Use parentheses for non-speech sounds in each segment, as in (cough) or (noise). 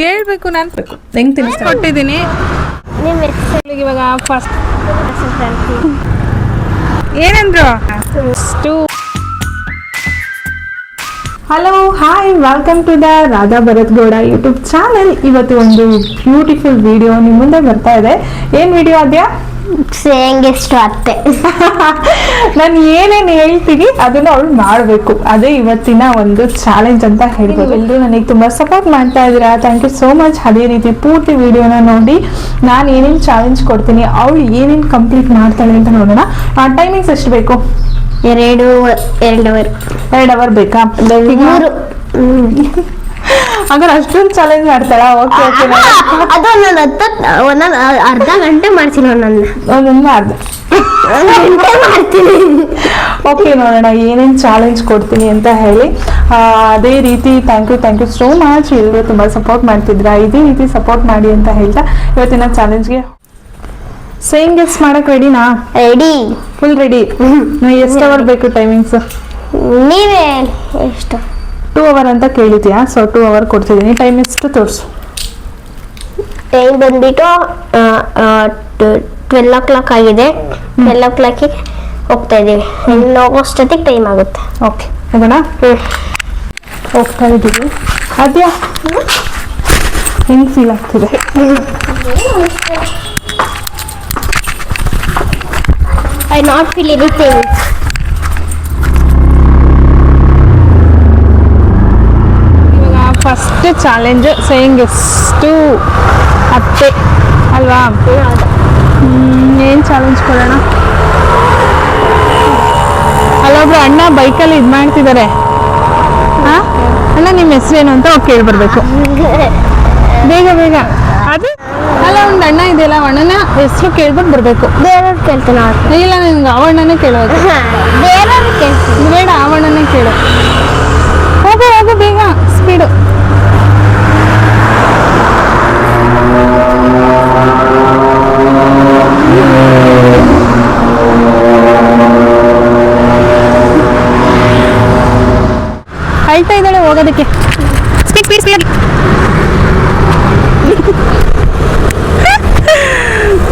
ಹೇಳ್ಬೇಕು ನಾನು. ಹೆಂಗ್ ತಿನ್ನಿಸ್ತಾ ಕೊಟ್ಟಿದ್ದೀನಿ. ನಿಮ್ಮ ಹೆಸರು ಇವಾಗ ಫಸ್ಟ್ ಏನಂದ್ರು? To hello hi welcome to the Radha Bharath Gowda YouTube channel ಇವತ್ತು ಒಂದು ಬ್ಯೂಟಿಫುಲ್ ವಿಡಿಯೋ ನಿಮ್ಮ ಮುಂದೆ ಬರ್ತಾ ಇದೆ. ಏನ್ ವಿಡಿಯೋ ಅದ್ಯಾ ಹೆಂಗೆಷ್ಟು ಅತ್ತೆ. ನಾನು ಏನೇನು ಹೇಳ್ತೀನಿ ಅದನ್ನ ಅವಳು ಮಾಡಬೇಕು. ಅದೇ ಇವತ್ತಿನ ಒಂದು ಚಾಲೆಂಜ್ ಅಂತ ಹೇಳ್ಬೋದು. ಎಲ್ಲರೂ ನನಗೆ ತುಂಬಾ ಸಪೋರ್ಟ್ ಮಾಡ್ತಾ ಇದ್ದೀರಾ? ಥ್ಯಾಂಕ್ ಯು ಸೋ ಮಚ್ ಅದೇ ರೀತಿ ಪೂರ್ತಿ ವಿಡಿಯೋನ ನೋಡಿ ನಾನು ಏನೇನು ಚಾಲೆಂಜ್ ಕೊಡ್ತೀನಿ ಅವಳು ಏನೇನು ಕಂಪ್ಲೀಟ್ ಮಾಡ್ತಾಳೆ ಅಂತ ನೋಡೋಣ. ಆ ಟೈಮಿಂಗ್ಸ್ ಎಷ್ಟು ಬೇಕು? ಎರಡು ಅವರ್ ಎರಡು ಅವರ್ ಬೇಕಾ? ಹಾಗಾದ್ರೆ ಅಷ್ಟೊಂದು ಚಾಲೆಂಜ್ ಮಾಡ್ತಾಳ? ಓಕೆ ಓಕೆ ಅದು ನಾನು ಹತ್ತ ಒಂದೊಂದು ಅರ್ಧ ಗಂಟೆ ಮಾಡ್ತೀನಿ ಒಂದೊಂದು. ಒಂದೊಂದು ಅರ್ಧ. ಗಂಟೆ ಮಾಡ್ತೀನಿ. ಓಕೆ ನೋಡೋಣ ಏನೇನು ಚಾಲೆಂಜ್ ಕೊಡ್ತೀನಿ ಅಂತ ಹೇಳಿ. ಅದೇ ರೀತಿ thank you thank you so much ಎಲ್ಲರೂ ತುಂಬ ಸಪೋರ್ಟ್ ಮಾಡ್ತಿದ್ರ? ಇದೇ ರೀತಿ ಸಪೋರ್ಟ್ ಮಾಡಿ ಅಂತ ಹೇಳ್ತಾ ಇವತ್ತಿನ ಚಾಲೆಂಜ್ಗೆ ಸೇಮ್ ಗೆಸ್ ಮಾಡಕ್ ರೆಡಿನಾ ರೆಡಿ ಫುಲ್ ರೆಡಿ ಎಷ್ಟು ಅವರ್ ಬೇಕು ಟೈಮಿಂಗ್ಸ್ ನೀವೇ ಎಷ್ಟು? ಟೂ ಅವರ್ ಅಂತ ಕೇಳಿದ್ಯಾ ಸೊ ಟೂ ಅವರ್ ಕೊಡ್ತಿದ್ದೀನಿ ಟೈಮ್ ಎಷ್ಟು ತೋರಿಸು ಟೈಮ್ ಬಂದ್ಬಿಟ್ಟು ಟ್ವೆಲ್ ಓ ಕ್ಲಾಕ್ ಆಗಿದೆ. ಟ್ವೆಲ್ ಓ ಕ್ಲಾಕಿಗೆ ಹೋಗ್ತಾ ಇದ್ದೀವಿ. ಇನ್ನು ಹೋಗೋಷ್ಟೊತ್ತಿಗೆ ಟೈಮ್ ಆಗುತ್ತೆ. ಓಕೆ ಹೋಗೋಣ ಹೋಗ್ತಾ ಇದ್ದೀವಿ. ಅದ್ಯಾ ಹೆಂಗ್ ಫೀಲ್ ಆಗ್ತಿದೆ? ಐ ನಾಟ್ ಫೀಲ್ ಎನಿಥಿಂಗ್ ಇವಾಗ ಫಸ್ಟ್ ಚಾಲೆಂಜ್ ಸೇಯಿಂಗ್ ಎಷ್ಟು ಅತ್ತೆ ಅಲ್ವಾ ಏನು ಚಾಲೆಂಜ್ ಕೊಡೋಣ? ಅಲ್ಲೊಬ್ರು ಅಣ್ಣ ಬೈಕಲ್ಲಿ ಇದು ಮಾಡ್ತಿದ್ದಾರೆ ಹಾ? ಅಣ್ಣ ನಿಮ್ಮ ಹೆಸರೇನು ಅಂತ ಅವ್ರು ಕೇಳ್ಬರ್ಬೇಕು ಬೇಗ ಬೇಗ. ಅದು? ಅಲ್ಲ ಒಂದು ಅಣ್ಣ ಇದೆಯಲ್ಲ ಅಣ್ಣನ ಹೆಸರು ಕೇಳ್ಬಿಟ್ಟು ಬರಬೇಕು. ಬೇರೆಯವ್ರು ಕೇಳ್ತಾನೆ ಇಲ್ಲ ನಿನ್ಗೆ ಆ ಅಣ್ಣನೇ ಕೇಳೋದು. ಬೇರೆಯವ್ರು ಕೇಳ್ತೀನಿ ಬೇಡ ಆ ಅಣ್ಣನೇ ಕೇಳು. ಹೋಗು ಹೋಗು ಬೇಗ. ಸ್ಪೀಡು ಅಳ್ತಾ ಇದ್ದಾಳೆ ಹೋಗೋದಕ್ಕೆ. ಸ್ಪೀಡ್ ಸ್ಪೀಡ್ ಸ್ಪೀಡ್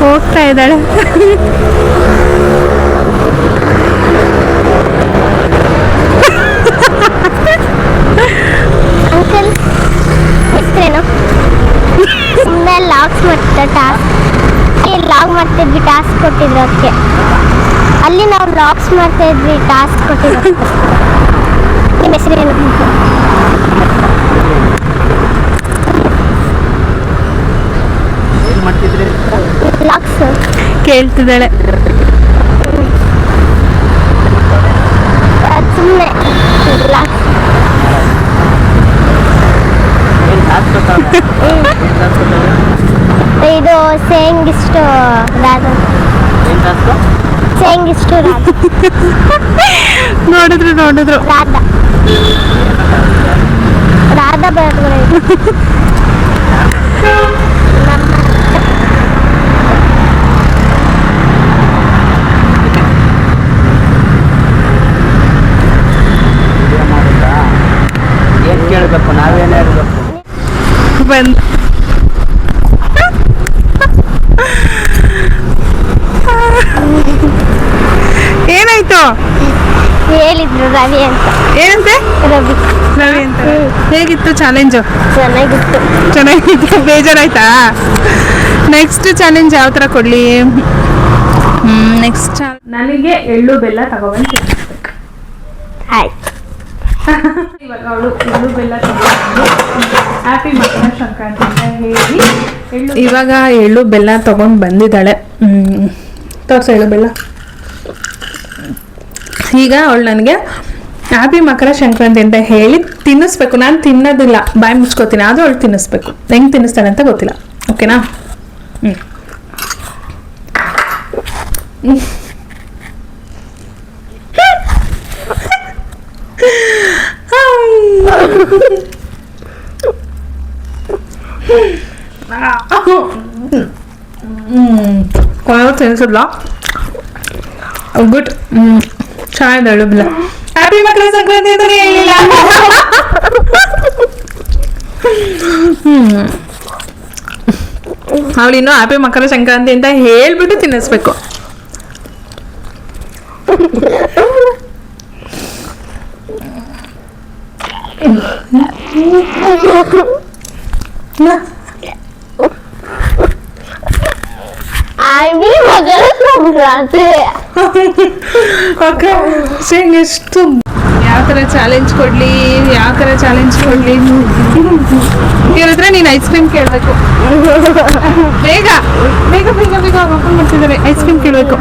ಹೋಗ್ತಾ ಇದ್ದಾಳೆ ಅಂಕಲ್ ಹೆಸರೇನು ಸುಮ್ಮನೆ ಲಾಗ್ಸ್ ಮಾಡ್ತಿದ್ದ ಟಾಸ್ಕ್ ಲಾಗ್ ಮಾಡ್ತಿದ್ವಿ ಟಾಸ್ಕ್ ಕೊಟ್ಟಿದ್ರು ಅದಕ್ಕೆ. ಅಲ್ಲಿ ನಾವು ಲಾಕ್ಸ್ ಮಾಡ್ತಾ ಇದ್ವಿ ಟಾಸ್ಕ್ ಕೊಟ್ಟಿದ್ರು ನಿಮ್ಮ ಹೆಸರೇನು? ಲಾಕ್ಸ್ ಕೇಳ್ತಿದ್ದಾಳೆ. ಸುಮ್ಮನೆ ಲಾಗ್ಸ್ (laughs) ಏನ್ ಟಾಸ್ಕ್ ಏನ್ ಟಾಸ್ಕ್ ಇದು ಸೇಂಗ್ ಇಷ್ಟು ಸೇಂಗಿಷ್ಟು ಏನ್ ಟಾಸ್ಕ್ ಸೇಂಗ್ ಇಷ್ಟು ರಾಧ ನೋಡಿದ್ರು ನೋಡಿದ್ರು. ರಾಧ. ರಾಧಾ ಏನ್ ಹೇಳಬೇಕು ನಾವೇನ್ ಹೇಳ್ಬೇಕು? ಬಂದ್ ಹೇಳಿದ್ರು ರವಿ ಅಂತ. ಏನಂತೆ? ರವಿ. ರವಿ ಅಂತ. ಹೇಗಿತ್ತು ಚಾಲೆಂಜು ಚೆನ್ನಾಗಿತ್ತು. ಚೆನ್ನಾಗಿತ್ತು. ಬೇಜಾರಾಯ್ತಾ? ನೆಕ್ಸ್ಟ್ ಚಾಲೆಂಜ್ ಯಾವ ಥರ ಕೊಡಲಿ? ನೆಕ್ಸ್ಟ್ ನನಗೆ ಎಳ್ಳು ಬೆಲ್ಲ ತಗೊಬಂದು ಆಯ್ತು. (laughs) ಇವಾಗ ಅವಳು ಎಳ್ಳು ಬೆಲ್ಲ ತಗೊಂಡು ಹ್ಯಾಪಿ ಮಕರ ಸಂಕ್ರಾಂತಿ ಅಂತ ಹೇಳಿ ಎಳ್ಳು ಇವಾಗ ಎಳ್ಳು ಬೆಲ್ಲ ತಗೊಂಡು ಬಂದಿದ್ದಾಳೆ. ತೋರಿಸ ಎಳ್ಳು ಬೆಲ್ಲ. ಈಗ ಅವಳು ನನಗೆ ಹ್ಯಾಪಿ ಮಕರ ಸಂಕ್ರಾಂತಿ ಅಂತ ಹೇಳಿ ತಿನ್ನಿಸ್ಬೇಕು ನಾನು ತಿನ್ನೋದಿಲ್ಲ ಬಾಯಿ ಮುಚ್ಕೋತೀನಿ ಅದು ಅವಳು ತಿನ್ನಿಸ್ಬೇಕು ಹೆಂಗೆ ತಿನ್ನಿಸ್ತಾಳೆ ಅಂತ ಗೊತ್ತಿಲ್ಲ ಓಕೆನಾ ಹ್ಞೂ ಕೊನೆಗೂ ತಿನ್ನಿಸಿದ್ಲ ಗುಡ್ ಚೆನ್ನಾಗಿದೆ ಎಳ್ಳು ಬೆಲ್ಲ ಹ್ಯಾಪಿ ಮಕರ ಸಂಕ್ರಾಂತಿ ಅಂತಾನೆ ಹೇಳಿಲ್ಲ ಅವಳು ಇನ್ನೂ ಹ್ಯಾಪಿ ಮಕರ ಸಂಕ್ರಾಂತಿ ಅಂತ ಹೇಳ್ಬಿಟ್ಟು ತಿನ್ನಿಸ್ಬೇಕು ಆಗಿ ಮಗನ ಸಂಕ್ರಾಂತಿ ಅಕ್ಕ ಸೇಂಗ್ ಎಷ್ಟು ಯಾವ ಥರ ಚಾಲೆಂಜ್ ಕೊಡ್ಲಿ ಯಾವ ಥರ ಚಾಲೆಂಜ್ ಕೊಡ್ಲಿ? ಹತ್ರ ನೀನು ಐಸ್ ಕ್ರೀಮ್ ಕೇಳಬೇಕು. ಬೇಗ ಬೇಗ ಬೇಗ ಬೇಗ ಓಪನ್ ಮಾಡ್ತಿದ್ದಾರೆ. ಐಸ್ ಕ್ರೀಮ್ ಕೇಳಬೇಕು.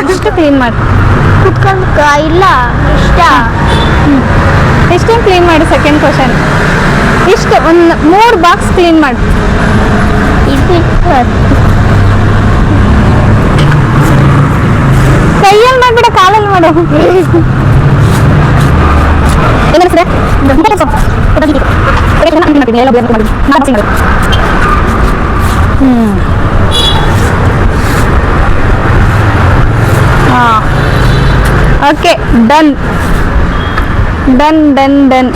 ಅದಷ್ಟು ಕ್ಲೀನ್ ಮಾಡಿ. ಕುತ್ಕೊಂಡು ಇಲ್ಲ ಇಷ್ಟ. ಎಷ್ಟು ಕ್ಲೀನ್ ಮಾಡಿ ಸೆಕೆಂಡ್ ಕ್ವಶನ್ ಇಷ್ಟು ಒಂದು ಮೂರು ಬಾಕ್ಸ್ ಕ್ಲೀನ್ ಮಾಡಿ. ಕೈಯಲ್ಲಿ ಮಾಡ್ಬಿಡ ಕಾಲಲ್ಲಿ ಮಾಡು okay done done done done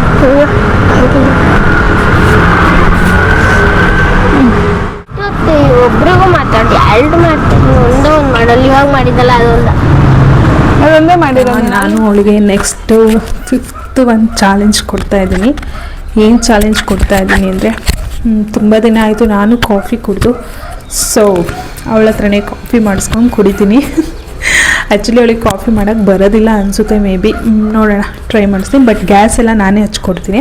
ಮತ್ತೆ ಒಬ್ರಿಗೂ ಮಾತಾಡಿ ಎರಡು ಮಾಡ್ತೀನಿ ಒಂದೇ ಒಂದು ಮಾಡಲ್ಲ. ಇವಾಗ ಮಾಡಿದ್ದಲ್ಲ ಅದೊಂದು. ಅದೊಂದೇ ಮಾಡಿರೋ ನಾನು ಅವಳಿಗೆ ನೆಕ್ಸ್ಟ್ ಫಿಫ್ತ್ ಒಂದು ಚಾಲೆಂಜ್ ಕೊಡ್ತಾ ಇದ್ದೀನಿ. ಏನು ಚಾಲೆಂಜ್ ಕೊಡ್ತಾ ಇದ್ದೀನಿ ಅಂದರೆ ತುಂಬ ದಿನ ಆಯಿತು ನಾನು ಕಾಫಿ ಕುಡಿದು. ಸೊ ಅವಳ ಹತ್ರನೇ ಕಾಫಿ ಮಾಡಿಸ್ಕೊಂಡು ಕುಡಿತೀನಿ. ಆ್ಯಕ್ಚುಲಿ ಅವಳಿಗೆ ಕಾಫಿ ಮಾಡೋಕ್ಕೆ ಬರೋದಿಲ್ಲ ಅನಿಸುತ್ತೆ ಮೇ ಬಿ ನೋಡೋಣ. ಟ್ರೈ ಮಾಡಿಸ್ತೀನಿ. ಬಟ್ ಗ್ಯಾಸ್ ಎಲ್ಲ ನಾನೇ ಹಚ್ಕೊಡ್ತೀನಿ.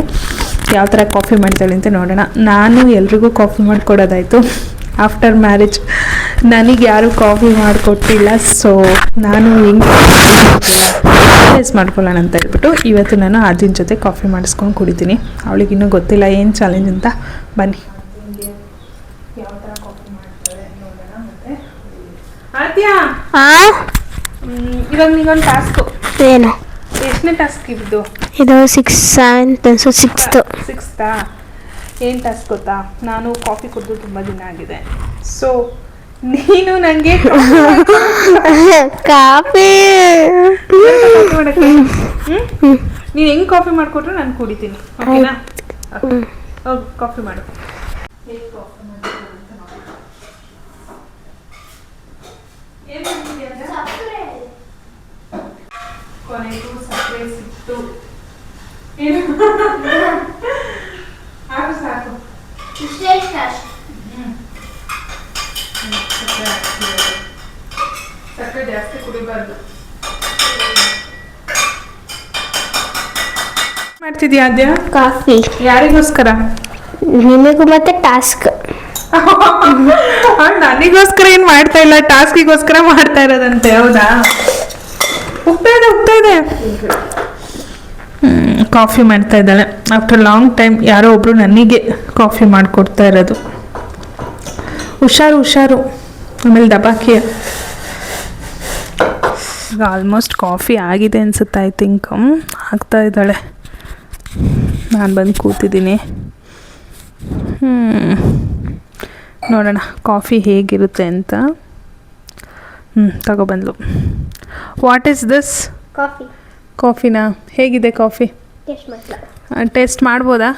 ಯಾವ ಥರ ಕಾಫಿ ಮಾಡ್ತಾಳೆ ಅಂತ ನೋಡೋಣ. ನಾನು ಎಲ್ರಿಗೂ ಕಾಫಿ ಮಾಡಿಕೊಡೋದಾಯಿತು. ಆಫ್ಟರ್ ಮ್ಯಾರೇಜ್ ನನಗೆ ಯಾರೂ ಕಾಫಿ ಮಾಡಿಕೊಟ್ಟಿಲ್ಲ ಸೊ ನಾನು ಹೆಂಗೆ ಯೂಸ್ ಮಾಡ್ಕೊಳ್ಳೋಣ ಅಂತ ಹೇಳ್ಬಿಟ್ಟು ಇವತ್ತು ನಾನು ಅರ್ಜುನ್ ಜೊತೆ ಕಾಫಿ ಮಾಡಿಸ್ಕೊಂಡು ಕುಡಿತೀನಿ. ಅವಳಿಗೆ ಇನ್ನೂ ಗೊತ್ತಿಲ್ಲ ಏನು ಚಾಲೆಂಜ್ ಅಂತ. ಬನ್ನಿ. ಇವಾಗ ನಿಗೊಂದು ಟಾಸ್ಕ್ ಏನು? ಎಷ್ಟನೇ ಟಾಸ್ಕ್ ಇದು ಇದು ಸಿಕ್ಸ್ ಸೆವೆಂತ್ ಅನ್ಸು ಸಿಕ್ಸ್ತು ಸಿಕ್ಸ್ತಾ ಏನು ಟಾಸ್ಕ್ ಗೊತ್ತಾ? ನಾನು ಕಾಫಿ ಕುಡಿದು ತುಂಬ ದಿನ ಆಗಿದೆ. ಸೊ ನೀನು ನನಗೆ ಕಾಫಿ. ನೀನು ಹೆಂಗೆ ಕಾಫಿ ಮಾಡ್ಕೊಟ್ರು ನಾನು ಕುಡಿತೀನಿ. ಓಕೆನಾ ಓ ಕಾಫಿ ಮಾಡು. ಕೊನೆಗೂ ಸಕ್ಕರೆ ಸಿಕ್ತು ಏನು? ಸಾಕು. ಸಾಕು ಸಕ್ಕರೆ ಹಾಕ್ತಿದ್ದಾರೆ. ಸಕ್ಕರೆ ಜಾಸ್ತಿ ಕುಡಿಬಾರ್ದು. ಮಾಡ್ತಿದ್ಯಾ ಆದ್ಯ? ಕಾಫಿ. ಯಾರಿಗೋಸ್ಕರ? ನಿಮಗೂ ಮತ್ತೆ ಟಾಸ್ಕ್. ನನಗೋಸ್ಕರ ಏನ್ ಮಾಡ್ತಾ ಇಲ್ಲ? ಟಾಸ್ಕಿಗೋಸ್ಕರ ಮಾಡ್ತಾ ಇರೋದಂತೆ ಹೌದಾ? ಹೋಗ್ತಾ ಇದೆ ಹೋಗ್ತಾ ಇದೆ. ಕಾಫಿ ಮಾಡ್ತಾ ಇದ್ದಾಳೆ. ಆಫ್ಟರ್ ಲಾಂಗ್ ಟೈಮ್ ಯಾರೋ ಒಬ್ಬರು ನನಗೆ ಕಾಫಿ ಮಾಡಿಕೊಡ್ತಾ ಇರೋದು. ಹುಷಾರು ಹುಷಾರು. ಆಮೇಲೆ ದಬಾಕಿಯ. ಈಗ ಆಲ್ಮೋಸ್ಟ್ ಕಾಫಿ ಆಗಿದೆ ಅನ್ಸುತ್ತೆ ಐ ಥಿಂಕ್ ಆಗ್ತಾ ಇದ್ದಾಳೆ. ನಾನು ಬಂದು ಕೂತಿದ್ದೀನಿ. ಹ್ಞೂ ನೋಡೋಣ ಕಾಫಿ ಹೇಗಿರುತ್ತೆ ಅಂತ. ಹ್ಞೂ ತಗೊಬಂದ್ಲು ವಾಟ್ ಈಸ್ ದಿಸ್ ಕಾಫಿ. ಕಾಫಿನಾ? ಹೇಗಿದೆ ಕಾಫಿ? ಟೇಸ್ಟ್ ಮಾಡ್ಲಾ ಟೇಸ್ಟ್ ಮಾಡ್ಬೋದಾ?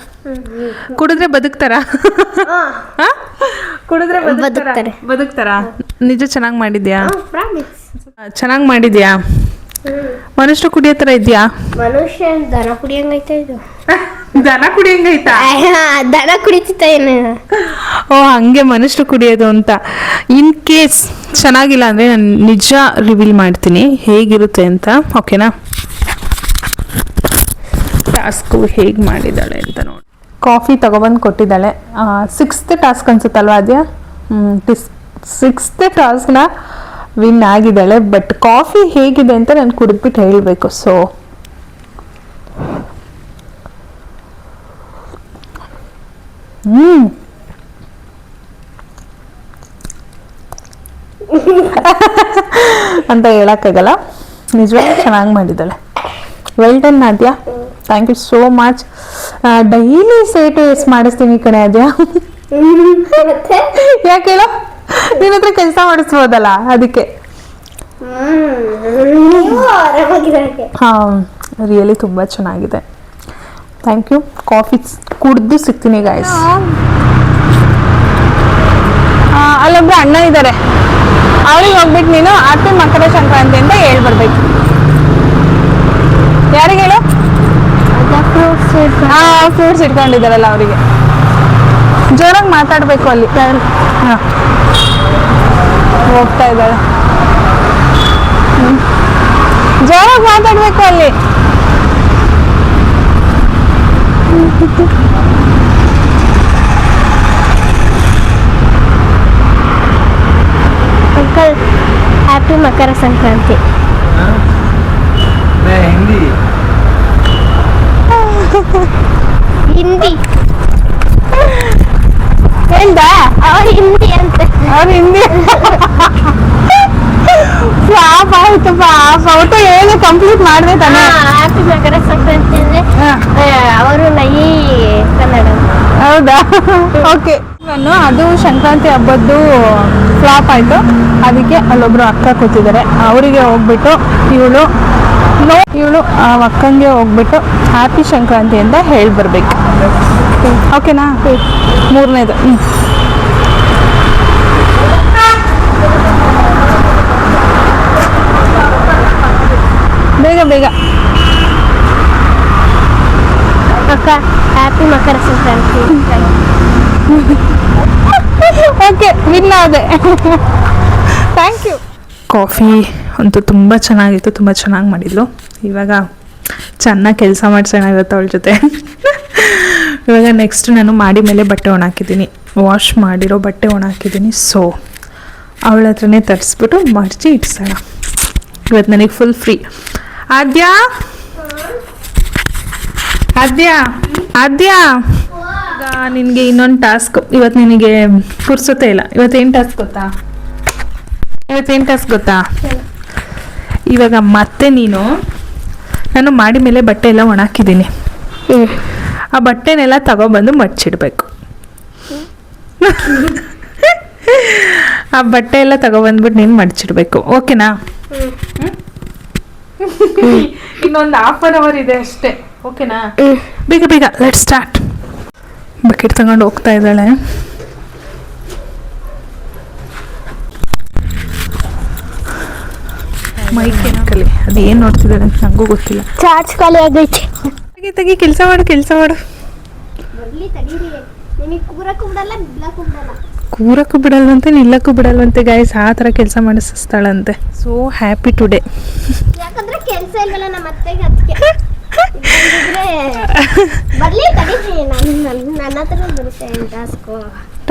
ಕುಡಿದ್ರೆ ಬದುಕ್ತಾರಾ? ಕುಡಿದ್ರೆ ಬದುಕ್ತಾರಾ? ಬದುಕ್ತಾರೆ. ನಿಜ ಚೆನ್ನಾಗಿ ಮಾಡಿದ್ಯಾ? ಪ್ರಾಮಿಸ್ ಚೆನ್ನಾಗಿ ಮಾಡಿದ್ಯಾ? ಮನುಷ್ಯ ಕುಡಿಯೋ ಥರ ಇದೆಯಾ? ಮನುಷ್ಯ ದನ ಕುಡಿಯಂಗೈತೆ ಇದು. (laughs) ದನ ಕುಡಿಯಂಗೈತಾ? ದನ ಕುಡಿತಿತ್ತ ಏನು ಓ ಹಂಗೆ ಮನುಷ್ಯರು ಕುಡಿಯೋದು ಅಂತ. ಇನ್ ಕೇಸ್ ಚೆನ್ನಾಗಿಲ್ಲ ಅಂದರೆ ನಾನು ನಿಜ ರಿವೀಲ್ ಮಾಡ್ತೀನಿ. ಹೇಗಿರುತ್ತೆ ಅಂತ ಓಕೆನಾ ಟಾಸ್ಕು ಹೇಗೆ ಮಾಡಿದ್ದಾಳೆ ಅಂತ ನೋಡಿ. ಕಾಫಿ ತಗೊಬಂದು ಕೊಟ್ಟಿದ್ದಾಳೆ. ಸಿಕ್ಸ್ತ್ ಟಾಸ್ಕ್ ಅನ್ಸುತ್ತಲ್ವಾ ಅದ್ಯಾ? ಸಿಕ್ಸ್ತ್ ಟಾಸ್ಕ್ನ ವಿನ್ ಆಗಿದ್ದಾಳೆ ಬಟ್ ಕಾಫಿ ಹೇಗಿದೆ ಅಂತ ನಾನು ಕುಡಿದ್ಬಿಟ್ಟು ಹೇಳಬೇಕು ಸೊ ಹ್ಞೂ (laughs) ಅಂತ ಹೇಳಕ್ಕಾಗಲ್ಲ. ನಿಜವಾಗ್ಲೂ ಚೆನ್ನಾಗಿ ಮಾಡಿದ್ದಾಳೆ. Well done Aadya thank you so much daily ಸೇಟು ಎಸ್ ಮಾಡಿಸ್ತೀನಿ ಕಣೆ ಅದ್ಯಾ ಯಾಕೆ ಹೇಳು? ನಿನ್ನ ಹತ್ರ ಕೆಲಸ ಮಾಡಿಸ್ಬೋದಲ್ಲ ಅದಕ್ಕೆ. ಹಾ ರಿಯಲಿ ತುಂಬ ಚೆನ್ನಾಗಿದೆ. ಥ್ಯಾಂಕ್ ಯು ಕಾಫಿ ಕುಡ್ದು ಸಿಗ್ತೀನಿ ಗಾಯ್ಸ್ ಅಲ್ಲೊಬ್ರು ಅಣ್ಣ ಇದ್ದಾರೆ ಅವ್ರಿಗೆ ಹೋಗ್ಬಿಟ್ಟು ನೀನು ಹ್ಯಾಪಿ ಮಕರ ಸಂಕ್ರಾಂತಿ ಅಂತ ಹೇಳ್ಬರ್ಬೇಕು. ಯಾರಿಗೆ ಹೇಳು? ಫ್ರೂಟ್ಸ್ ಇಟ್ಕೊಂಡಿದ್ದಾರಲ್ಲ ಅವರಿಗೆ. ಜೋರಾಗಿ ಮಾತಾಡ್ಬೇಕು ಅಲ್ಲಿ. ಹಾ. ಹೋಗ್ತಾ ಇದ್ದಾಳೆ ಹ್ಮ್. ಜೋರಾಗಿ ಮಾತಾಡ್ಬೇಕು ಅಲ್ಲಿ. Uncle happy Makar Sankranti. Hindi. (laughs) Hindi. ಹೇಳ್ದ ಅವ್ರು ಹಿಂದಿ ಅಂತ. ಅವ್ರು ಹಿಂದಿ. (laughs) ಪಾಪ ಆಯ್ತು ಪಾಪ. ಒಟ್ಟು ಏನು ಕಂಪ್ಲೀಟ್ ಮಾಡಿದೆ ತಾನೆ. ಹ್ಯಾಪಿ ಮಕರ ಸಂಕ್ರಾಂತಿ ಅಂದ್ರೆ. ಅವರು ನೈ ಕನ್ನಡ. ಹೌದಾ? (laughs) ಓಕೆ ನಾನು ಅದು ಸಂಕ್ರಾಂತಿ ಹಬ್ಬದ್ದು ಫ್ಲಾಪ್ ಆಯ್ತು. ಅದಕ್ಕೆ ಅಲ್ಲೊಬ್ರು ಅಕ್ಕ ಕೂತಿದ್ದಾರೆ. ಅವರಿಗೆ ಹೋಗ್ಬಿಟ್ಟು ಇವಳು ನೋ ಇವಳು ಆ ಅಕ್ಕಂಗೆ ಹೋಗ್ಬಿಟ್ಟು ಹ್ಯಾಪಿ ಸಂಕ್ರಾಂತಿ ಅಂತ ಹೇಳಿ ಬರ್ಬೇಕು. ಓಕೆನಾ ಮೂರನೇದು. ಹ್ಞೂ ಬೇಗ ಬೇಗ. ಅಕ್ಕ happy Makara Sankranti. (laughs) Okay win ಆದೆ. ಥ್ಯಾಂಕ್ ಯು ಕಾಫಿ ಅಂತೂ ತುಂಬ ಚೆನ್ನಾಗಿತ್ತು, ತುಂಬ ಚೆನ್ನಾಗಿ ಮಾಡಿದ್ಲು. ಇವಾಗ ಚೆನ್ನಾಗಿ ಕೆಲಸ ಮಾಡಿಸೋಣ ಇವತ್ತು ಅವಳ ಜೊತೆ. ಇವಾಗ ನೆಕ್ಸ್ಟ್ ನಾನು ಮಾಡಿ ಮೇಲೆ ಬಟ್ಟೆ ಒಣಾಕಿದ್ದೀನಿ ವಾಶ್ ಮಾಡಿರೋ ಬಟ್ಟೆ ಒಣಾಕಿದ್ದೀನಿ ಸೊ ಅವಳ ಹತ್ರನೇ ತರಿಸ್ಬಿಟ್ಟು ಮರ್ಚಿ ಇಟ್ಸೋಣ ಇವತ್ತು ನನಗೆ ಫುಲ್ ಫ್ರೀ ಆದ್ಯಾ? ಆದ್ಯಾ? ಆದ್ಯಾ? ನಿನಗೆ ಇನ್ನೊಂದು ಟಾಸ್ಕ್ ಇವತ್ತು ನಿನಗೆ ಪುರ್ಸೊತ್ತೆ ಇಲ್ಲ. ಇವತ್ತೇನು ಟಾಸ್ಕ್ ಗೊತ್ತಾ? ಇವತ್ತೇನು ಟಾಸ್ಕ್ ಗೊತ್ತಾ? ಇವಾಗ ಮತ್ತೆ ನೀನು ನಾನು ಮಾಡಿ ಮೇಲೆ ಬಟ್ಟೆ ಎಲ್ಲ ಒಣಾಕಿದ್ದೀನಿ ಆ ಬಟ್ಟೆನೆಲ್ಲ ತಗೊಬಂದು ಮಡ್ಚಿಡ್ಬೇಕು. ಆ ಬಟ್ಟೆ ಎಲ್ಲ ತಗೊಬಂದ್ಬಿಟ್ಟು ನೀನು ಮಡ್ಚಿಡ್ಬೇಕು. ಓಕೆನಾ? ಇನ್ನೊಂದು ಹಾಫ್ ಅನ್ ಅವರ್ ಇದೆ ಅಷ್ಟೇ. ಓಕೆನಾ? ಬೇಗ ಬೇಗ ಲೆಟ್ ಸ್ಟಾರ್ಟ್ ಬಕೆಟ್ ತಗೊಂಡು ಹೋಗ್ತಾ ಇದ್ದಾಳೆ. ಮೈಕ್ ಏನಕ್ಕಲ್ಲಿ ಅದು ಏನು ನೋಡ್ತಿದ್ದಾಳೆ ಅಂತ ನನಗೂ ಗೊತ್ತಿಲ್ಲ. ಚಾರ್ಜ್ ಖಾಲಿ ಆಗೈತಿ. ತೆಗಿ ತೆಗಿ ಕೆಲಸ ಮಾಡು ಕೆಲಸ ಮಾಡು. ಕೂರಕ್ಕೂ ಬಿಡಲ್ವಂತೆ ನಿಲ್ಲಕ್ಕೂ ಬಿಡಲ್ವಂತೆ ಗಾಯಸ್ ಆ ಥರ ಕೆಲಸ ಮಾಡಿಸ್ತಾಳಂತೆ ಸೊ ಹ್ಯಾಪಿ ಟುಡೇ ಯಾಕಂದ್ರೆ ಕೆಲಸ ಇಲ್ಲಲ್ಲ ನಮ್ಮ ಅತ್ತೆಗೆ ಅದಕ್ಕೆ. ಬರ್ಲಿ ತಡೀರಿ ನಾನು ನನ್ನ ಹತ್ರ ಬರುತ್ತೆ ಟಾಸ್ಕು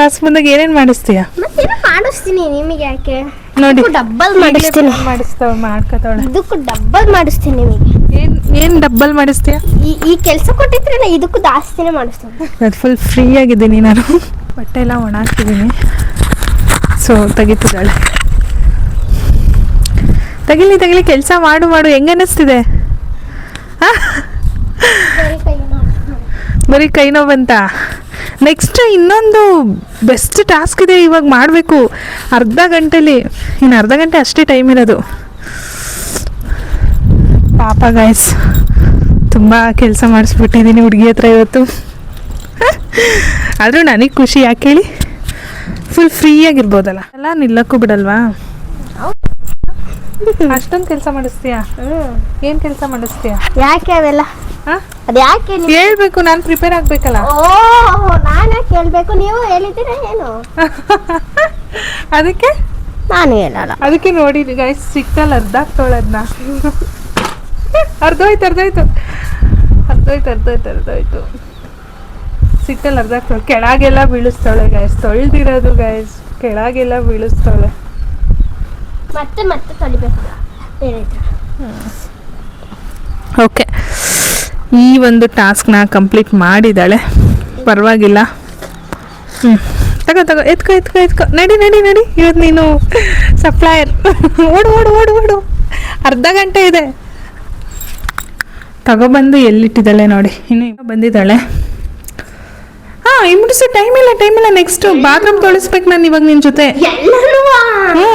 ಟಾಸ್ಕ್ ಬಂದಾಗ ಏನೇನು ಮಾಡಿಸ್ತೀಯ? ಮತ್ತೇನೋ ಮಾಡಿಸ್ತೀನಿ ನಿಮಗೆ ಯಾಕೆ? ನೋಡಿ. ಡಬ್ಬಲ್ ಮಾಡಿಸ್ತೀನಿ ಮಾಡಿಸ್ತಾವ ಮಾಡ್ಕೋತಾವಳೆ ಇದಕ್ಕೂ ಡಬ್ಬಲ್ ಮಾಡಿಸ್ತೀನಿ ನಿಮಗೆ. ಏನು ಏನ್ ಡಬ್ಬಲ್ ಮಾಡಿಸ್ತೀಯ? ಈ ಈ ಕೆಲಸ ಕೊಟ್ಟಿದ್ರೆ ನಾ ಇದಕ್ಕೂ ಜಾಸ್ತಿನೇ ಮಾಡಿಸ್ತೀನಿ. ಅದು ಫುಲ್ ಫ್ರೀ ಆಗಿದ್ದೀನಿ ನಾನು. ಬಟ್ಟೆ ಎಲ್ಲ ಒಣ ಹಾಕಿದ್ದೀನಿ ಸೊ ತೆಗಿತಿದ್ದಾಳೆ. ತೆಗಿಲಿ ತಗಿಲಿ ಕೆಲಸ ಮಾಡು ಮಾಡು. ಹೆಂಗ ಅನ್ನಿಸ್ತಿದೆ? ಬರೀ ಕೈ ನೋವು ಬಂತ? ನೆಕ್ಸ್ಟ್ ಇನ್ನೊಂದು ಬೆಸ್ಟ್ ಟಾಸ್ಕ್ ಇದೆ ಇವಾಗ ಮಾಡಬೇಕು. ಅರ್ಧ ಗಂಟೆಲಿ ಇನ್ನು ಅರ್ಧ ಗಂಟೆ ಅಷ್ಟೇ ಟೈಮ್ ಇರೋದು. ಪಾಪ ಗಾಯ್ಸ್ ತುಂಬ ಕೆಲಸ ಮಾಡಿಸ್ಬಿಟ್ಟಿದ್ದೀನಿ ಹುಡುಗಿ ಹತ್ರ ಇವತ್ತು. ಆದರೂ ನನಗೆ ಖುಷಿ ಯಾಕೆ ಹೇಳಿ? ಫುಲ್ ಫ್ರೀಯಾಗಿರ್ಬೋದಲ್ಲ ಎಲ್ಲ ನಿಲ್ಲಕ್ಕೂ ಬಿಡಲ್ವಾ? ಅಷ್ಟೊಂದು ಕೆಲಸ ಮಾಡಿಸ್ತೀಯಾ? ಏನು ಕೆಲಸ ಮಾಡಿಸ್ತೀಯಾ? ಯಾಕೆ ಅವೆಲ್ಲ? ಹಾಂ ಅದು ಯಾಕೆ ನೀವು ಹೇಳ್ಬೇಕು ನಾನು ಪ್ರಿಪೇರ್ ಆಗ್ಬೇಕಲ್ಲ. ಓ ನಾನು ಯಾಕೆ ಹೇಳಬೇಕು ನೀವು ಹೇಳಿದ್ದೀರಾ ಏನು? (laughs) ಅದಕ್ಕೆ? ನಾನು ಹೇಳಲ್ಲ. ಅದಕ್ಕೆ ನೋಡಿ ಗೈಸ್ ಸಿಕ್ತಲ್ಲ ಅರ್ಧ ತೊಳದ್ನ ಅರ್ಧೋಯ್ತು ಅರ್ಧೋಯ್ತು. ಅರ್ಧೋಯ್ತು ಅರ್ಧೋಯ್ತು ಅರ್ಧೋಯ್ತು. ಸಿಕ್ತಲ್ಲ ಅರ್ಧ ತೊಳೆ ಕೆಳಗೆಲ್ಲ ಬೀಳಿಸ್ತಾಳೆ ಗೈಸ್ ತೊಳ್ದಿರೋದು ಗೈಸ್ ಕೆಳಗೆಲ್ಲ ಬೀಳಿಸ್ತಾಳೆ. ಮತ್ತೆ ಮತ್ತೆ ತೊಳಿಬೇಕು ಹ್ಞೂ ಓಕೆ ಈ ಒಂದು ಟಾಸ್ಕ್ನ ಕಂಪ್ಲೀಟ್ ಮಾಡಿದ್ದಾಳೆ. ಪರವಾಗಿಲ್ಲ. ಹ್ಞೂ ತಗೋ ತಗೋ ಎತ್ಕೋ ಎತ್ಕೋ ಎತ್ಕೋ. ನಡಿ ನಡಿ ನಡಿ. ಇವತ್ತು ನೀನು ಸಪ್ಲೈಯರ್. ಓಡು ಓಡು ಓಡು ಓಡು. ಅರ್ಧ ಗಂಟೆ ಇದೆ. ತಗೊಬಂದು ಎಲ್ಲಿಟ್ಟಿದ್ದಾಳೆ ನೋಡಿ. ಇನ್ನು ಬಂದಿದ್ದಾಳೆ. ಹಾಂ ಇಮ್ಮಿಡಿಸು ಟೈಮ್ ಇಲ್ಲ ಟೈಮ್ ಇಲ್ಲ. ನೆಕ್ಸ್ಟ್ ಬಾತ್ರೂಮ್ ತೊಳಿಸ್ಬೇಕು ನಾನು ಇವಾಗ ನಿನ್ನ ಜೊತೆ. ಹ್ಞೂ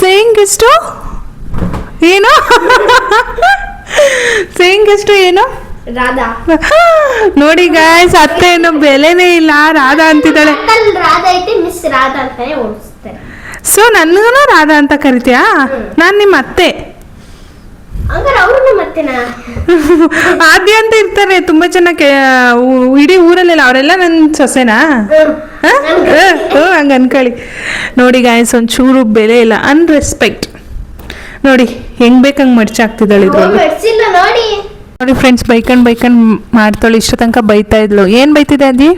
ಸೇಯಿಂಗ್ ಇಷ್ಟು ಏನು? ಸೇಯಿಂಗ್ ಎಷ್ಟು ಏನು? ರಾಧಾ. (laughs) ನೋಡಿ ಗಾಯ್ಸ್ ಅತ್ತೆ ಏನು ಬೆಲೆನೇ ಇಲ್ಲ ರಾಧಾ ಅಂತಿದ್ದಾಳೆ. ರಾಧಾ ಐತೆ ಮಿಸ್ ರಾಧಾ ಅಂತಾನೆ ಓಡಿಸ್ತಾರೆ. ಸೊ ನನ್ಗೂ ರಾಧಾ ಅಂತ ಕರಿತೀಯಾ? ನಾನು ನಿಮ್ಮ ಅತ್ತೆ. (laughs) ಆದ್ಯ ಅಂತ ಇರ್ತಾರೆ ತುಂಬಾ ಚೆನ್ನಾಗಿ ಇಡೀ ಊರಲ್ಲೆಲ್ಲ ಅವರೆಲ್ಲ ನನ್ನ ಸೊಸೆನಾ? ಹಂಗ ಅನ್ಕೊಳ್ಳಿ ನೋಡಿ ಗಾಯಸ್ ಒಂಚೂರು ಬೆಲೆ ಇಲ್ಲ ಅನ್ರೆಸ್ಪೆಕ್ಟ್ ನೋಡಿ ಹೆಂಗ್ ಬೇಕಂಗ್ ಮಡ್ಚಾಕ್ತಿದ್ದಾಳೆ ಆಗ್ತಿದ್ದಾಳೆ ನೋಡಿ. ನೋಡಿ ಫ್ರೆಂಡ್ಸ್ ಬೈಕಂಡ್ ಬೈಕಂಡ್ ಮಾಡ್ತಾಳೆ ಇಷ್ಟ ತನಕ ಬೈತಾ ಇದ್ಲು. ಏನ್ ಬೈತಿದೆ ಅದಿ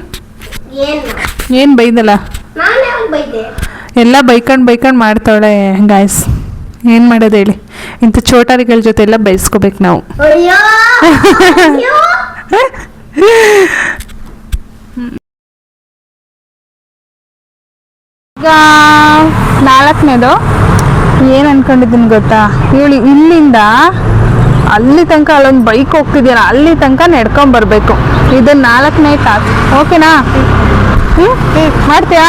ಏನ್? ಏನ್ ಬೈದಲ್ಲ? ನಾನು ಬೈದೆ? ಎಲ್ಲ ಬೈಕಂಡ್ ಬೈಕಂಡ್ ಮಾಡ್ತಾಳೆ ಗಾಯ್ಸ್ ಏನ್ ಮಾಡೋದು ಹೇಳಿ? ಇಂಥ ಚೋಟಾರಿಗಳ ಜೊತೆ ಎಲ್ಲ ಬೈಸ್ಕೋಬೇಕು ನಾವು. ಅಯ್ಯೋ! ಅಯ್ಯೋ! ಈಗ ನಾಲ್ಕನೇದು. ಏನು ಅನ್ಕೊಂಡಿದ್ದೀನಿ ಗೊತ್ತಾ? ಇವಳು ಇಲ್ಲಿಂದ ಅಲ್ಲಿ ತನಕ ಅಲ್ಲೊಂದು ಬೈಕ್ ಹೋಗ್ತಿದ್ಯಾನ ಅಲ್ಲಿ ತನಕ ನಡ್ಕೊಂಡ್ ಬರ್ಬೇಕು. ಇದು ನಾಲ್ಕನೇ ಟಾಸ್ಕ್ ಓಕೆನಾ ಹ್ಞೂ ಮಾಡ್ತೀಯಾ?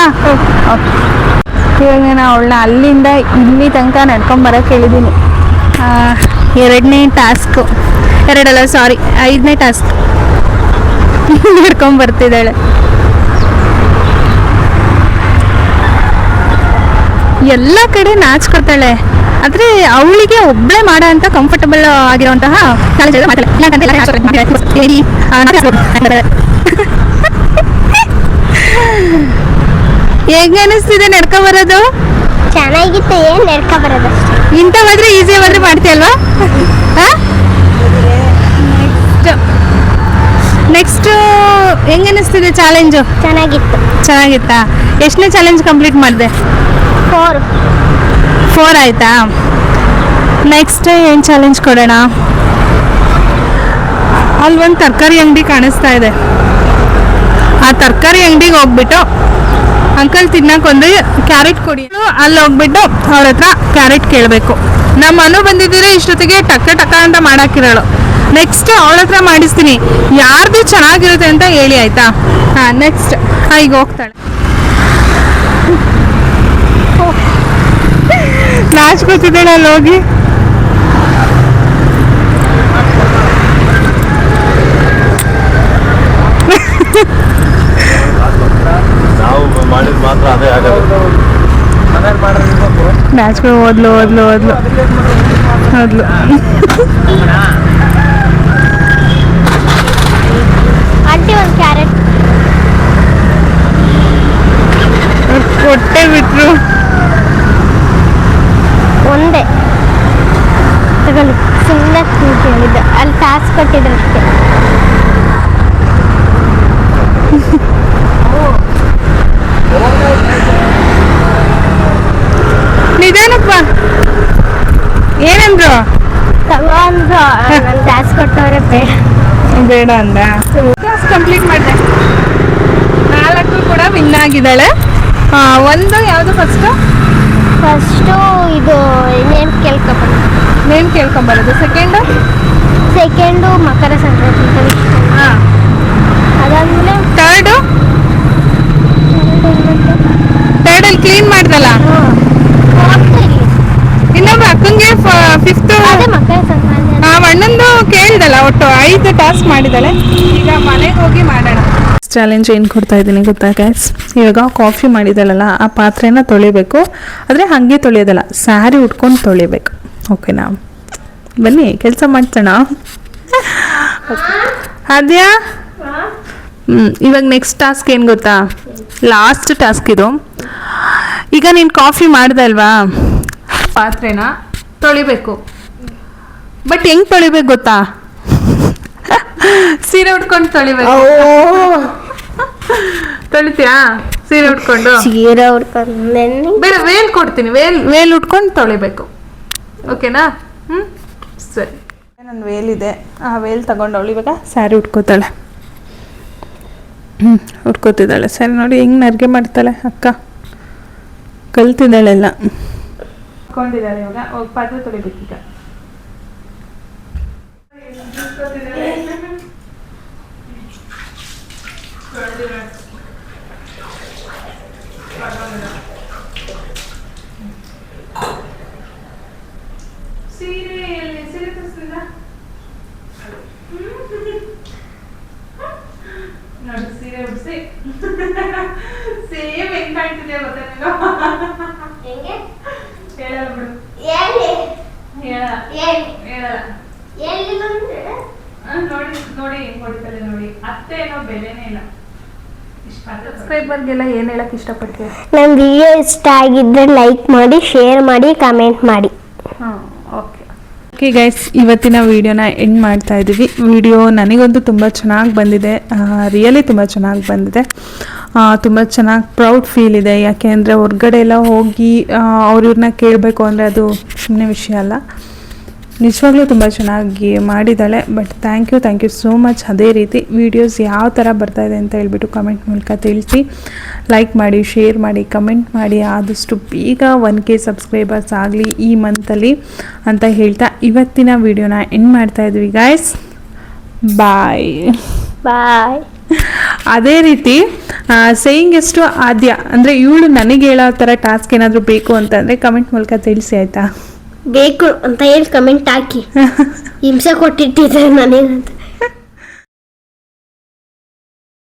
ಇವಾಗ ನಾನು ಅವಳನ್ನ ಅಲ್ಲಿಂದ ಇಲ್ಲಿ ತನಕ ನಡ್ಕೊಂಡ್ ಬರಕ್ಕೆ ಹೇಳಿದ್ದೀನಿ ಎರಡನೇ ಟಾಸ್ಕ್ ಎರಡಲ್ಲ ಸಾರಿ ಐದನೇ ಟಾಸ್ಕ್ ನಡ್ಕೊಂಡ್ ಎಲ್ಲ ಕಡೆ ನಾಚ್ಕೊತಾಳೆ ಆದ್ರೆ ಅವಳಿಗೆ ಒಬ್ಳೆ ಮಾಡೋ ಅಂತ ಕಂಫರ್ಟಬಲ್ ಆಗಿರುವಂತಹ. ಹೆಂಗ್ ಅನಿಸ್ತಿದೆ ನಡ್ಕೊ ಬರೋದು? ಚೆನ್ನಾಗಿತ್ತು. ಏನ್ ನಡ್ಕ ಬರೋದಷ್ಟೇ ಇಂಥವಾದ್ರೆ ಈಸಿ ಆದ್ರೆ ಮಾಡ್ತೀಯಲ್ವಾ? ನೆಕ್ಸ್ಟ್ ಹೆಂಗ ಅನಿಸ್ತಿದೆ ಚಾಲೆಂಜು ಚೆನ್ನಾಗಿತ್ತು. ಚೆನ್ನಾಗಿತ್ತಾ? ಎಷ್ಟನೇ ಚಾಲೆಂಜ್ ಕಂಪ್ಲೀಟ್ ಮಾಡಿದೆ? ಫೋರ್ ಫೋರ್ ಆಯ್ತಾ? ನೆಕ್ಸ್ಟ್ ಏನು ಚಾಲೆಂಜ್ ಕೊಡೋಣ? ಅಲ್ಲಿ ಒಂದು ತರಕಾರಿ ಅಂಗಡಿ ಕಾಣಿಸ್ತಾ ಇದೆ. ಆ ತರಕಾರಿ ಅಂಗಡಿಗೆ ಹೋಗ್ಬಿಟ್ಟು ಅಂಕಲ್ ತಿನ್ನಕ್ಕೆ ಒಂದು ಕ್ಯಾರೆಟ್ ಕೊಡಿ. ಅಲ್ಲಿ ಹೋಗ್ಬಿಟ್ಟು ಅವ್ರ ಹತ್ರ ಕ್ಯಾರೆಟ್ ಕೇಳಬೇಕು. ನಮ್ಮ ಅನು ಬಂದಿದ್ದೀರಿ ಇಷ್ಟೊತ್ತಿಗೆ ಟಕ್ಕ ಟಕ್ಕ ಅಂತ ಮಾಡಾಕಿರೋಳು. ನೆಕ್ಸ್ಟ್ ಅವಳ ಹತ್ರ ಮಾಡಿಸ್ತೀನಿ. ಯಾರ್ದು ಚೆನ್ನಾಗಿರುತ್ತೆ ಅಂತ ಹೇಳಿ, ಆಯ್ತಾ? ಹಾಂ ನೆಕ್ಸ್ಟ್ ಈಗ ಹೋಗ್ತಾಳೆ. ನಾಚ್ಕೋತಿದ್ದಾಳೆ ಅಲ್ಲಿ ಹೋಗಿ. ನಾಚ್ಕೊ, ಓದ್ಲು ಓದ್ಲು ಓದ್ಲು ಓದ್ಲು ಆಂಟಿ ಒಂದು ಕ್ಯಾರೆಟ್ ಕೊಟ್ಟೆ ಬಿಟ್ರು. ಒಂದೇ. ತಗೊಳ್ಳಿ. ಸುಮ್ಮನೆ ಕೇಳಿದ್ದೆ ಅಲ್ಲಿ ಟಾಸ್ಕ್ ಕೊಟ್ಟಿದ್ರು ಅಷ್ಟೇ. ನಿಧಾನಪ್ಪ. ಏನಂದ್ರು? ತಗೊಂಡ್ರು. ನನ್ನ ಟಾಸ್ಕ್ ಕೊಟ್ಟವ್ರೆ ಬೇಡ. ಬೇಡ ಅಂದ. ಕ್ಲಾಸ್ ಕಂಪ್ಲೀಟ್ ಮಾಡಿದೆ. ನಾಲ್ಕು ಕೂಡ ವಿನ್ ಆಗಿದ್ದಾಳೆ. ಒಂದು ಯಾವುದು ಫಸ್ಟು ಫಸ್ಟು ಇದು ನೇಮ್ ಕೇಳ್ಕೊಬಾರ ನೇಮ್ ಕೇಳ್ಕೊಂಬರೋದು. ಸೆಕೆಂಡು ಸೆಕೆಂಡು ಮಕರ ಸಂಕ್ರಾಂತಿ ಅಂತ. ಹಾಂ. ಅದಾದ್ಮೇಲೆ ತರ್ಡು ತರ್ಡಲ್ಲಿ ಕ್ಲೀನ್ ಮಾಡ್ದಲ್ಲ? ಹಾಂ. ಇಲ್ಲಿ. ಇನ್ನೊಬ್ಬ ಅಕ್ಕಂಗೆ ಫಿಫ್ತ್ ಅದೇ ಮಕರ ಸಂಕ್ರಾಂತಿ ಅಂತ. ಆ ಅಣ್ಣಂದು ಕೇಳ್ದಲ್ಲ ಒಟ್ಟು ಐದು ಟಾಸ್ಕ್ ಮಾಡಿದ್ದಾಳೆ. ಈಗ ಮನೆಗೆ ಹೋಗಿ ಮಾಡೋಣ. ಚಾಲೆಂಜ್ ಏನು ಕೊಡ್ತಾ ಇದ್ದೀನಿ ಗೊತ್ತಾ ಗ್ಯಾಸ್ ಇವಾಗ ಕಾಫಿ ಮಾಡಿದಳಲ್ಲ, ಆ ಪಾತ್ರೆನ ತೊಳಿಬೇಕು. ಆದರೆ ಹಾಗೆ ತೊಳೆಯೋದಲ್ಲ ಸ್ಯಾರಿ ಉಟ್ಕೊಂಡು ತೊಳಿಬೇಕು. ಓಕೆನಾ ಬನ್ನಿ, ಕೆಲಸ ಮಾಡ್ಸೋಣ. ಅದ್ಯಾ ಇವಾಗ ನೆಕ್ಸ್ಟ್ ಟಾಸ್ಕ್ ಏನು ಗೊತ್ತಾ? ಲಾಸ್ಟ್ ಟಾಸ್ಕ್ ಇದು. ಈಗ ನೀನು ಕಾಫಿ ಮಾಡ್ದೆ ಅಲ್ವಾ? ಪಾತ್ರೆನ ತೊಳಿಬೇಕು. ಬಟ್ ಹೆಂಗೆ ತೊಳಿಬೇಕು ಗೊತ್ತಾ? ಸೀರೆ ಉಟ್ಕೊಂಡು ತೊಳಿಬೇಕು. ತೊಳಿತೀಯಾ? ಸೀರೆ ಉಟ್ಕೊಂಡು? ಸೀರೆ ಉಟ್ಕೊಂಡು ಬೇರೆ ಬೇಡ ವೇಲ್ ಕೊಡ್ತೀನಿ ವೇಲ್ ವೇಲ್ ಉಟ್ಕೊಂಡು ತೊಳಿಬೇಕು. ಓಕೆನಾ? ಹ್ಞೂ ಸರಿ. ನನ್ನ ವೇಲ್ ಇದೆ. ಆ ವೇಲ್ ತಗೊಂಡವಳು ಇವಾಗ ಸ್ಯಾರಿ ಉಟ್ಕೋತಾಳೆ. ಹ್ಞೂ ಉಟ್ಕೋತಿದ್ದಾಳೆ. ಸರಿ ನೋಡಿ ಹೆಂಗೆ ನರ್ಗೆ ಮಾಡ್ತಾಳೆ ಅಕ್ಕ? ಕಲ್ತಿದ್ದಾಳೆಲ್ಲ. ಕೊಂಡಿದ್ದಾಳೆ ಇವಾಗ. ಹೋಗಿ ಪಾತ್ರೆ ತೊಳಿಬೇಕೀಗ ಎಲ್ಲಿ ಸೀರೆ ತರಿಸ್ಲಿಲ್ಲ ನೋಡಿ ಸೀರೆ ಉಡಿಸಿ. ಸೇಮ್ ಹೆಂಗ್ ಕಾಣ್ತಿದೆ ಗೊತ್ತಾ ಹೆಂಗೆ? ಹೇಳಲ್ಲ ಬಿಡು. ಹೇಳಿ ಹೇಳಿ ಹೇಳಲ್ಲ. ಹೇಳಿಲ್ಲ ಅಂದ್ರೆ ನೋಡಿ ನೋಡಿ ಹೆಂಗ್ ಹೊಡಿತಾರೆ ನೋಡಿ. ಅತ್ತೆ ಏನೋ ಬೆಲೆನೇ ಇಲ್ಲ. ಸಬ್ಸ್ಕ್ರೈಬರ್ಗೆಲ್ಲ ಏನು ಹೇಳಕ್ಕೆ ಇಷ್ಟಪಡ್ತೀವಿ ನಮ್ಮ ವಿಡಿಯೋ ಇಷ್ಟ ಆಗಿದ್ರೆ ಲೈಕ್ ಮಾಡಿ ಶೇರ್ ಮಾಡಿ ಕಮೆಂಟ್ ಮಾಡಿ. ಓಕೆ ಗೈಸ್ ಇವತ್ತಿನ ವಿಡಿಯೋನ ಎಂಡ್ ಮಾಡ್ತಾ ಇದ್ದೀವಿ ವಿಡಿಯೋ ನನಗಂತೂ ತುಂಬ ಚೆನ್ನಾಗಿ ಬಂದಿದೆ. ರಿಯಲಿ ತುಂಬ ಚೆನ್ನಾಗಿ ಬಂದಿದೆ. ತುಂಬ ಚೆನ್ನಾಗಿ ಪ್ರೌಡ್ ಫೀಲ್ ಇದೆ. ಯಾಕೆ ಅಂದರೆ ಹೊರಗಡೆ ಎಲ್ಲ ಹೋಗಿ ಅವ್ರ ಇವ್ರನ್ನ ಕೇಳಬೇಕು ಅಂದರೆ ಅದು ಸುಮ್ಮನೆ ವಿಷಯ ಅಲ್ಲ. ನಿಜವಾಗ್ಲೂ ತುಂಬ ಚೆನ್ನಾಗಿ ಮಾಡಿದ್ದಾಳೆ but thank you thank you so much ಅದೇ ರೀತಿ ವೀಡಿಯೋಸ್ ಯಾವ ಥರ ಬರ್ತಾ ಇದೆ ಅಂತ ಹೇಳ್ಬಿಟ್ಟು ಕಮೆಂಟ್ ಮೂಲಕ ತಿಳಿಸಿ. ಲೈಕ್ ಮಾಡಿ ಶೇರ್ ಮಾಡಿ ಕಮೆಂಟ್ ಮಾಡಿ. ಆದಷ್ಟು ಬೇಗ ಒನ್ ಕೆ ಸಬ್ಸ್ಕ್ರೈಬರ್ಸ್ ಆಗಲಿ ಈ ಮಂತಲ್ಲಿ ಅಂತ ಹೇಳ್ತಾ ಇವತ್ತಿನ ವಿಡಿಯೋನ ಎಂಡ್ ಮಾಡ್ತಾ ಇದ್ವಿ ಗಾಯ್ಸ್ ಬಾಯ್ ಬಾಯ್ ಅದೇ ರೀತಿ ಸೇಯಿಂಗ್ ಎಷ್ಟು ಆದ್ಯ ಅಂದರೆ ಇವಳು ನನಗೆ ಹೇಳೋ ಥರ ಟಾಸ್ಕ್ ಏನಾದರೂ ಬೇಕು ಅಂತಂದರೆ ಕಮೆಂಟ್ ಮೂಲಕ ತಿಳಿಸಿ ಆಯಿತಾ? ಬೇಕು ಅಂತ ಹೇಳಿ ಕಮೆಂಟ್ ಹಾಕಿ. (laughs) ಹಿಂಸೆ ಕೊಟ್ಟಿಟ್ಟಿದ್ದಾರೆ ನನಗಂತ.